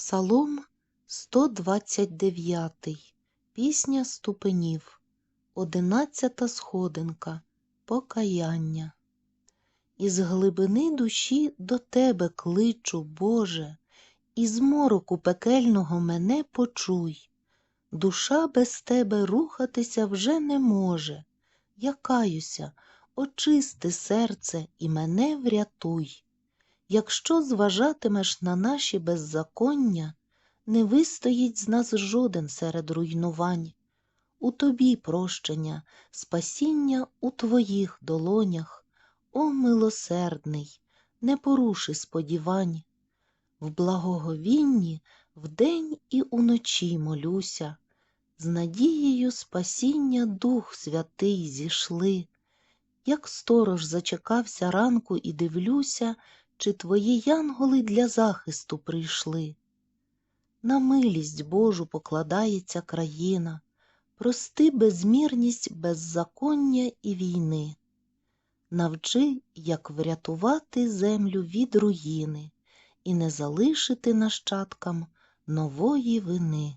Псалом 129. Пісня ступенів. Одинадцята сходинка. Покаяння. Із глибини душі до тебе кличу, Боже, із мороку пекельного мене почуй. Душа без тебе рухатися вже не може. Я каюся, очисти серце і мене врятуй. Якщо зважатимеш на наші беззаконня, не вистоїть з нас жоден серед руйнувань. У тобі прощення, спасіння у твоїх долонях. О, милосердний, не поруши сподівань. В благоговінні вдень і уночі молюся, з надією спасіння Дух Святий зішли. Як сторож зачекався ранку і дивлюся, чи твої янголи для захисту прийшли. На милість Божу покладається країна, прости безмірність беззаконня і війни. Навчи, як врятувати землю від руїни і не залишити нащадкам нової вини.